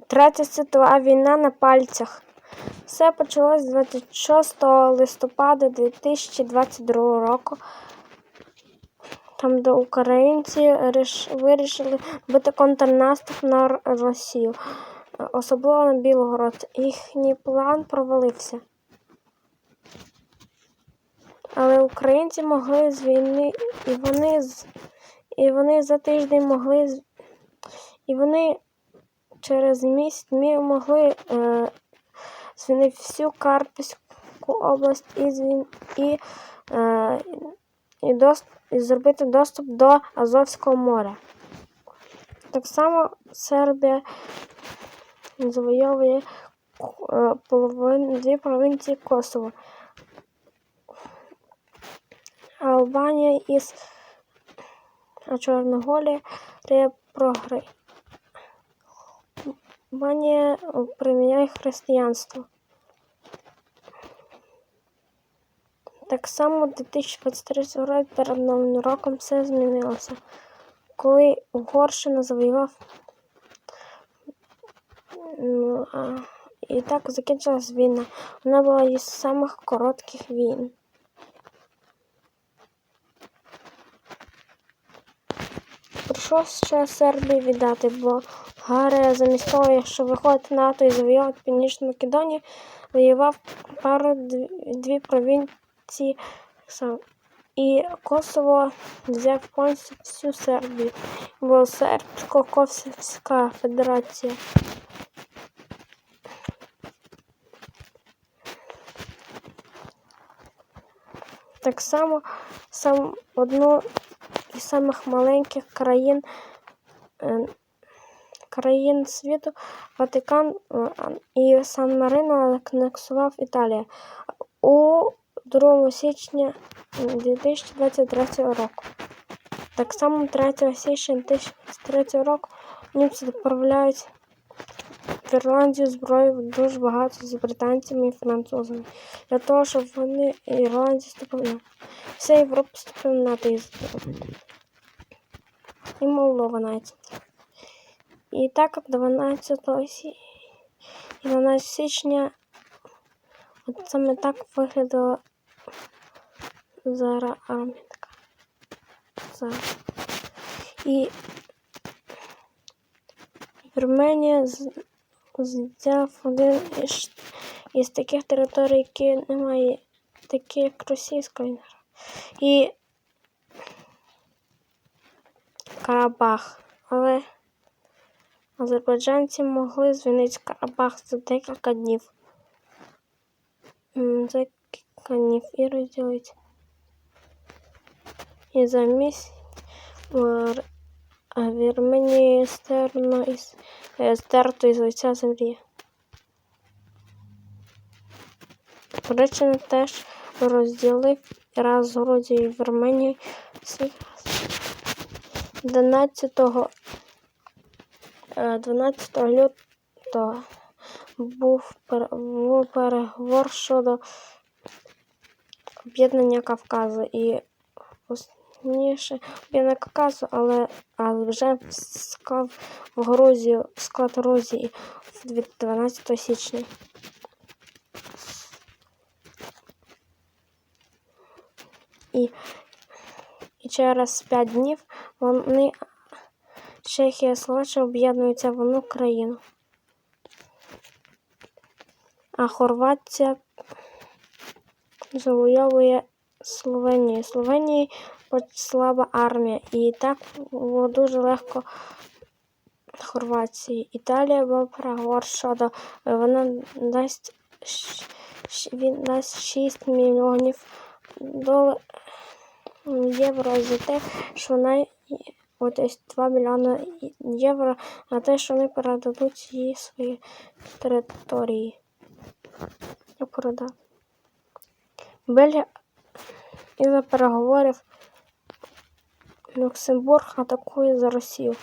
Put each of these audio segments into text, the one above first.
Третя світова війна на пальцях. Все почалось 26 листопада 2022 року. Там, де українці вирішили бити контрнаступ на Росію, особливо на Білгород. Їхній план провалився. Але українці могли з війни, і вони і вони за тиждень могли і вони через місяць мі- могли е, звільнити всю Карпівську область і, звін, і, е, і, дос, і зробити доступ до Азовського моря. Так само Сербія завойовує е, половину, дві провінції Косово. Албанія із Чорноголія прогри. Албанія приміняє християнство. Так само 2023 році перед Новим роком все змінилося. Коли Угорщина завоював ну, а, і так закінчилась війна. Вона була із самих коротких війн. Прийшов ще Сербії віддати, бо Гарія замість того, щоб виходити на НАТО і завоювати Північну Македонію, воював пару дві, провінції. І Косово взяв повністю всю Сербію, бо Сербсько-Косовська федерація. Так само сам одну із самих маленьких країн е, країн світу Ватикан е, і Сан Марино анексував Італія у 2 січня 2023 року. Так само 3 січня 2023 року німці відправляють в Ірландію зброю дуже багато з британцями і французами для того, щоб вони Ірландія вступила. на- Вся Європа вступила на і і Молдова навіть. І так 12 сі... 12 січня от саме так виглядала зараз армія така. Зараз. І Вірменія взяв один із, із таких територій, які немає, такі як Російська І Карабах. Але азербайджанці могли звільнити Карабах за декілька днів. М, За кілька днів і розділити. І за місяць Вірменії стерно із е, стерто із лиця землі. Туреччина теж розділив раз з Грузією і Вірменією свій 12, е, 12 лютого був, переговор щодо об'єднання Кавказу і пізніше об'єднання Кавказу, але, але вже склав в Грузію, в склад Грузії в 12 січня. І, і через 5 днів вони Чехія Словаччина об'єднуються в одну країну. А Хорватія завойовує Словенію. Словенії слаба армія. І так було дуже легко Хорватії. Італія переговор е, вона дасть він дасть 6 мільйонів доларів євро за те, що вона от 2 мільйони євро на те, що вони передадуть їй свої території. Я продав. Бельгія із-за переговорів Люксембург атакує за Росію.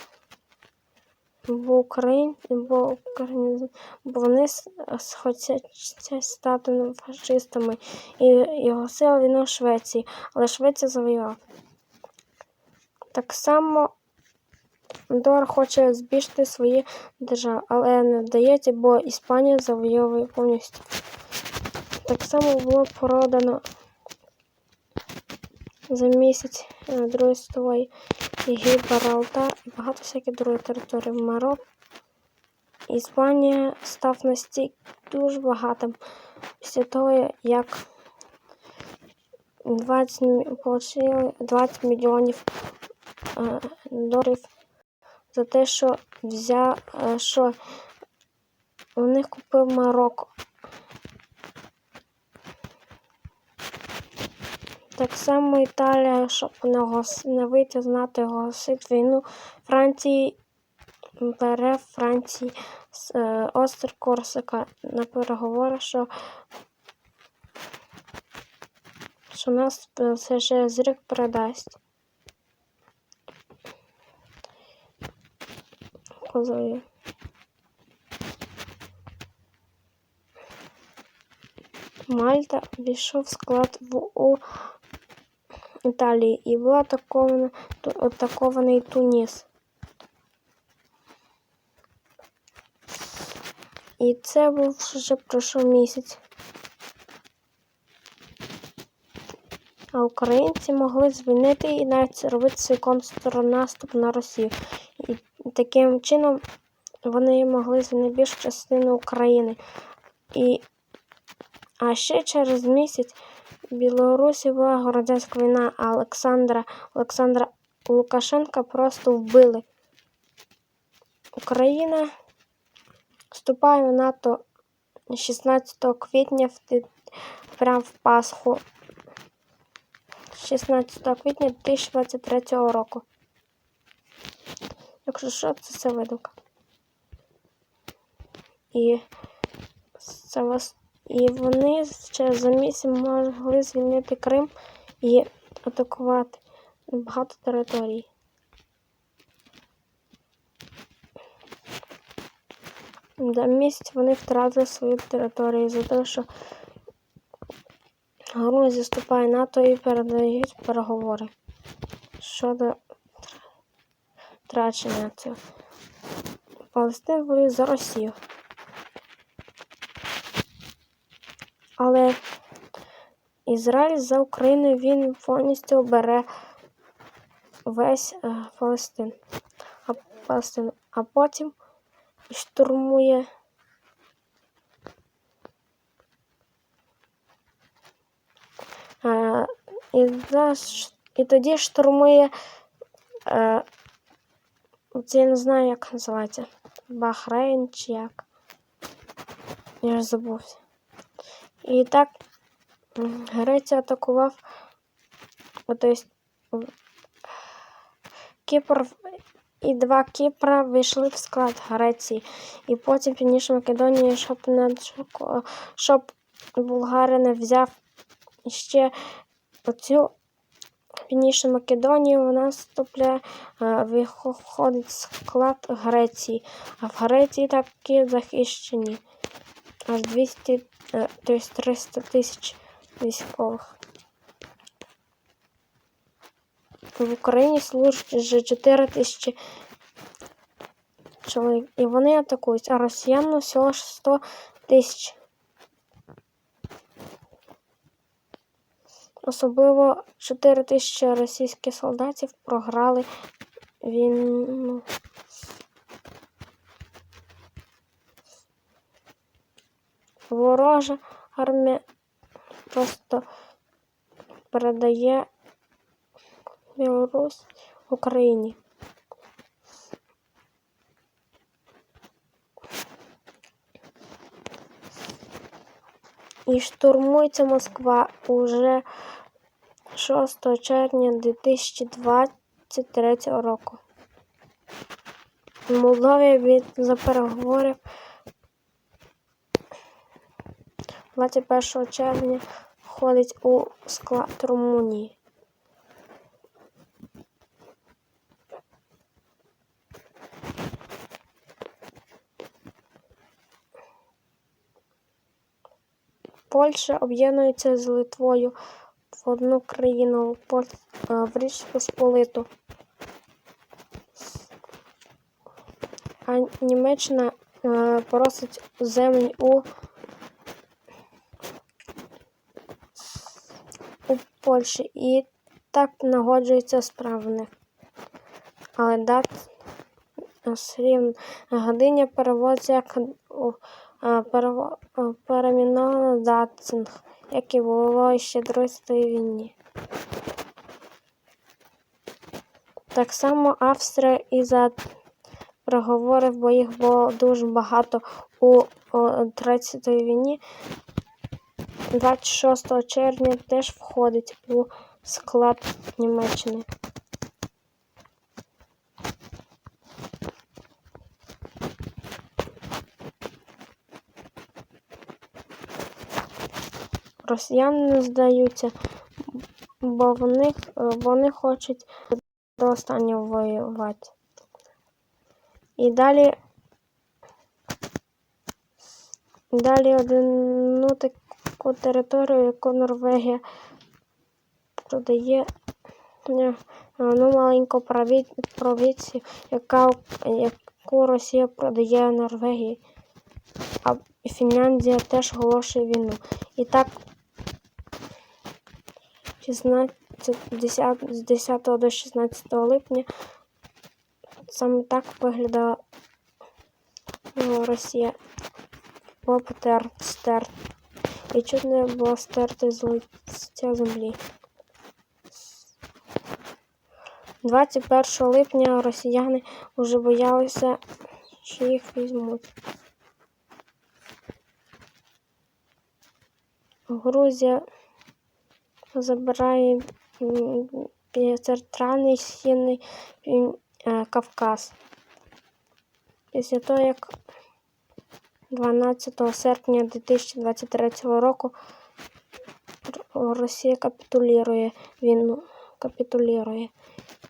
Бо Україн, бо, Україн, бо вони хочуть стати фашистами і його сила війну в Швеції, але Швеція завоювала. Так само Дор хоче збільшити свої держави, але не вдається, бо Іспанія завойовує повністю. Так само було продано за місяць е, Другої світової Гібралтар і багато всяких других територій. Марок. Іспанія став настільки дуже багатим після того, як 20, мі- 20 мільйонів доларів за те, що взяв, е, що у них купив Марокко. Так само Італія, щоб не, гос- не вийти знати, оголосить війну Франції бере Франції е, острів Корсика на переговори, що, що нас е, все ще з рік передасть. Козові. Мальта війшов в склад в у Італії і був атакована, ту- атакований Туніс. І це був вже пройшов місяць. А українці могли звільнити і навіть робити свій контрнаступ на Росію. І таким чином вони могли звільнити більшу частину України. І, а ще через місяць Білорусі була громадянська війна, а Олександра, Олександра Лукашенка просто вбили. Україна вступає в НАТО 16 квітня в, прямо в Пасху 16 квітня 2023 року. Якщо що, це все видумка. І це вас. І вони ще за місяць могли звільнити Крим і атакувати багато територій. За місяць вони втратили свою територію за те, що Грузія вступає в НАТО і передають переговори щодо втрачення цього. Палестина воює за Росію. Але Ізраїль за Україну він повністю бере весь е, Палестин. А, Палестину, а потім штурмує е, і, і тоді штурмує е, це я не знаю, як називається. Бахрейн чи як. Я ж забувся. І так Греція атакував м, Кіпр і два Кіпра вийшли в склад Греції. І потім Північна Македонія, щоб, не, щоб Булгарія не взяв ще оцю Північну Македонію, вона вступляє, е, виходить склад Греції. А в Греції такі захищені аж 200, е, тобто 300 тисяч військових. В Україні служить вже 4 тисячі чоловік. І вони атакують, а росіян всього 100 тисяч. Особливо 4 тисячі російських солдатів програли війну. Ворожа армія просто передає Білорусь Україні. І штурмується Москва уже 6 червня 2023 року. Молдовія від за переговорів 21 червня входить у склад Румунії. Польща об'єднується з Литвою одну країну в е, Річ Посполиту. а Німеччина е, просить землі у, у Польщі і так нагоджуються справи. Але дат рівно годині переводиться як е, перейменовано Датцинг, як і було ще в Другій війні. Так само Австрія і за переговорів, бо їх було дуже багато у о, Третій світовій війні. 26 червня теж входить у склад Німеччини. Росіяни не здаються, бо е, вони хочуть до останнього воювати. І далі, далі одну таку територію, яку Норвегія продає е, одну маленьку прові- провінцію, яка, яку Росія продає Норвегії, а Фінляндія теж оголошує війну. І так 16, 10, з 10 до 16 липня саме так виглядала ну, Росія. Була потер, стер. І чуть не було стерти з лиця землі. 21 липня росіяни вже боялися, що їх візьмуть. Грузія забирає центральний східний е, Кавказ. Після того, як 12 серпня 2023 року Росія капітулює війну, капітулює.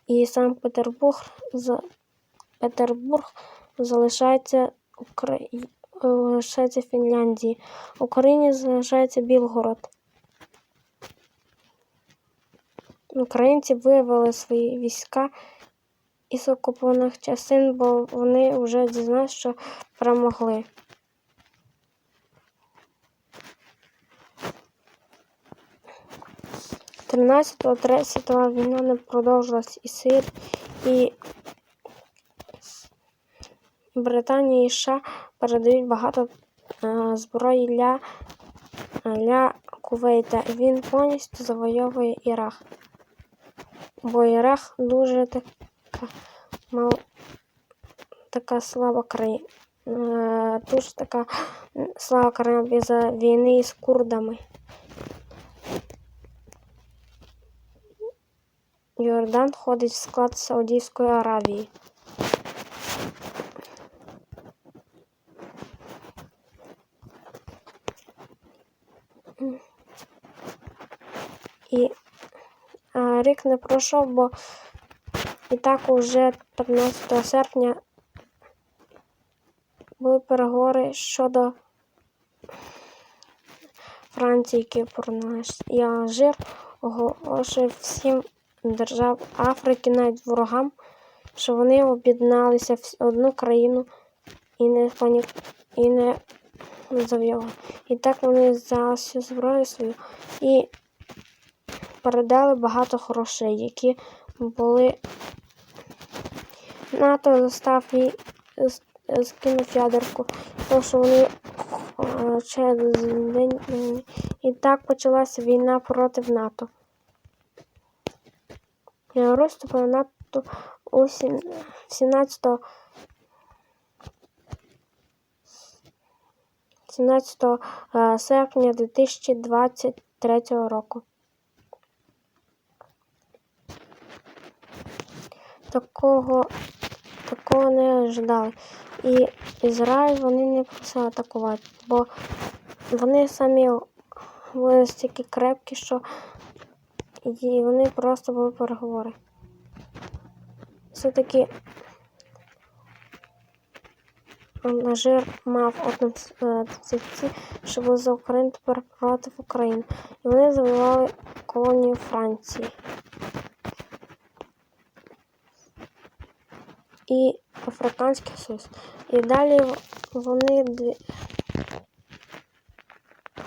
І Санкт-Петербург за Петербург залишається Украї... е, лишається Фінляндії. Україні залишається Білгород. Українці виявили свої війська із окупованих частин, бо вони вже дізналися, що перемогли. Тринадцятого Третя світова війна не продовжилась і Сир, і Британія і США передають багато е, зброї для, для Кувейта. Він повністю завойовує Ірак. Бо Ірак дуже така, мал, така слаба країна. Е, дуже така м, слаба країна без війни з курдами. Йордан входить в склад Саудівської Аравії. І рік не пройшов, бо і так уже 15 серпня були переговори щодо Франції, Кіпру. І Алжир оголошив всім держав Африки, навіть ворогам, що вони об'єдналися в одну країну і не пані... і не зав'язали. І так вони взяли всю зброю свою і передали багато грошей, які були НАТО застав і скинув ядерку, тому що вони е, через день е, і так почалася війна проти НАТО. Білорусь вступила НАТО у 17 17 е, серпня 2023 року. Такого, такого не ожидали. І Ізраїль вони не просили атакувати, бо вони самі були настільки крепкі, що і вони просто були переговори. Все-таки Алжир мав одну ці, що були за Україну тепер проти України. І вони завоювали колонію Франції. І Африканський Союз. І далі вони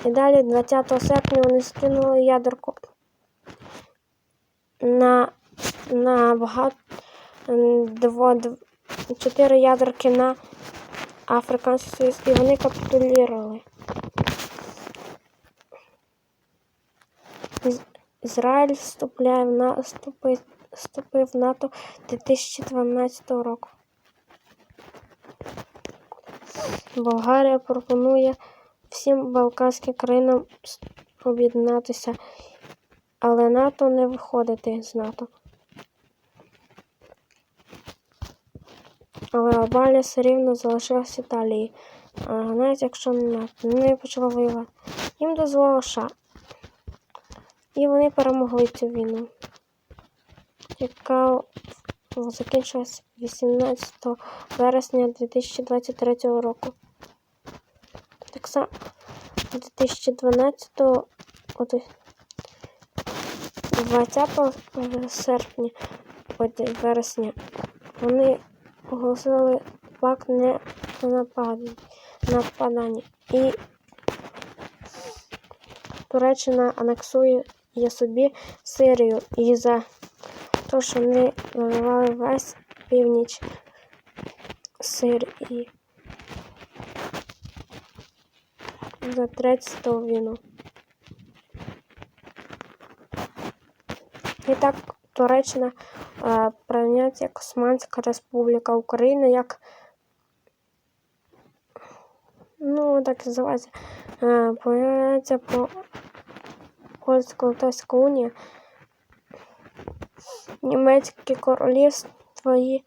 і далі 20 серпня вони скинули ядерку на, на багато дво, чотири ядерки на Африканський Союз, і вони капітулювали. Із- Ізраїль вступляє в на, вступи- вступив в НАТО 2012 року. Болгарія пропонує всім балканським країнам об'єднатися, але НАТО не виходити з НАТО. Але Албанія все рівно залишилась Італії. Навіть якщо не не почала воювати. Їм дозволила США. І вони перемогли цю війну, яка закінчилась 18 вересня 2023 року. Так само 2012 от 20 серпня, от вересня, вони оголосили пакт не нападання. І Туреччина анексує собі Сирію і за те, що вони виливали весь північ Сирії за 30 війну. І так Туреччина е, прийняття як Османська Республіка Україна як ну так і називається е, появляється по Польсько-Литовська унія, Німецьке королівство і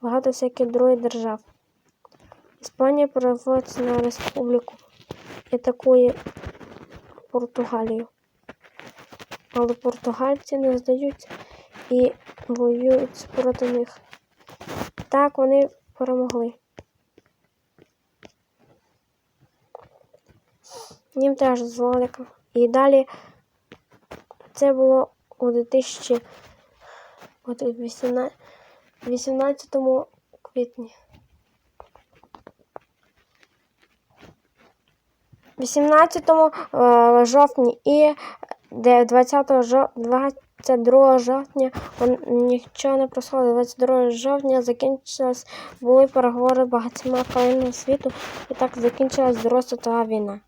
багато всяких других держав. Іспанія переводиться на республіку і атакує Португалію. Але португальці не здаються і воюють проти них. Так вони перемогли. Їм теж дозволили. І далі це було у 2000 от 18 18 квітні. 18 е, жовтня і 20 жов... 22 жовтня нічого не происходило. 22 жовтня закінчилось, були переговори багатьма країнами світу, і так закінчилась Друга світова війна.